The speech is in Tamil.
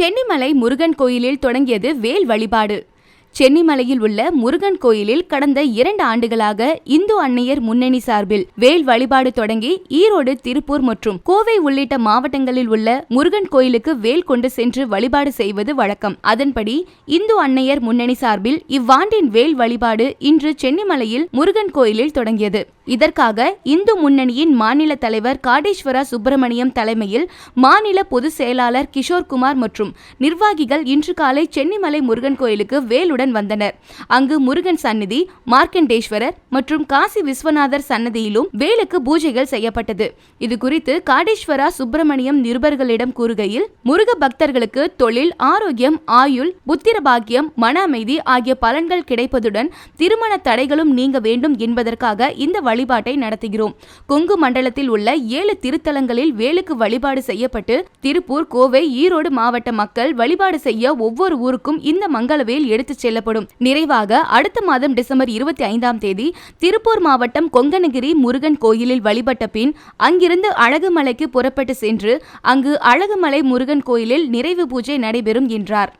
சென்னிமலை முருகன் கோயிலில் தொடங்கியது வேல் வழிபாடு. சென்னிமலையில் உள்ள முருகன் கோயிலில் கடந்த இரண்டு ஆண்டுகளாக இந்து அன்னையர் முன்னணி சார்பில் வேல் வழிபாடு தொடங்கி ஈரோடு திருப்பூர் மற்றும் கோவை உள்ளிட்ட மாவட்டங்களில் உள்ள முருகன் கோயிலுக்கு வேல் கொண்டு சென்று வழிபாடு செய்வது வழக்கம். அதன்படி இந்து அன்னையர் முன்னணி சார்பில் இவ்வாண்டின் வேல் வழிபாடு இன்று சென்னிமலையில் முருகன் கோயிலில் தொடங்கியது. இதற்காக இந்து முன்னணியின் மாநில தலைவர் காடேஸ்வரா சுப்பிரமணியம் தலைமையில் மாநில பொதுச் செயலாளர் கிஷோர்குமார் மற்றும் நிர்வாகிகள் இன்று காலை சென்னிமலை முருகன் கோயிலுக்கு வேலுடன் வந்தனர். அங்கு முருகன் சன்னதி மார்க்கண்டேஸ்வரர் மற்றும் காசி விஸ்வநாதர் சன்னதியிலும் வேலுக்கு பூஜைகள் செய்யப்பட்டது. இது குறித்து காடேஸ்வரா சுப்பிரமணியம் நிருபர்களிடம் கூறுகையில் முருக பக்தர்களுக்கு தொழில் ஆரோக்கியம் ஆயுள் புத்திர பாக்கியம் மன அமைதி ஆகிய பலன்கள் கிடைப்பதுடன் திருமண தடைகளும் நீங்க வேண்டும் என்பதற்காக இந்த வழிபாட்டை நடத்துகிறோம். கொங்கு மண்டலத்தில் உள்ள ஏழு திருத்தலங்களில் வேலுக்கு வழிபாடு செய்யப்பட்டு திருப்பூர் கோவை ஈரோடு மாவட்ட மக்கள் வழிபாடு செய்ய ஒவ்வொரு ஊருக்கும் இந்த மங்களவேல் எடுத்துச் செல்லப்படும். நிறைவாக அடுத்த மாதம் டிசம்பர் இருபத்தி ஐந்தாம் தேதி திருப்பூர் மாவட்டம் கொங்கனகிரி முருகன் கோயிலில் வழிபட்ட பின் அங்கிருந்து அழகுமலைக்கு புறப்பட்டு சென்று அங்கு அழகுமலை முருகன் கோயிலில் நிறைவு பூஜை நடைபெறும் என்றார்.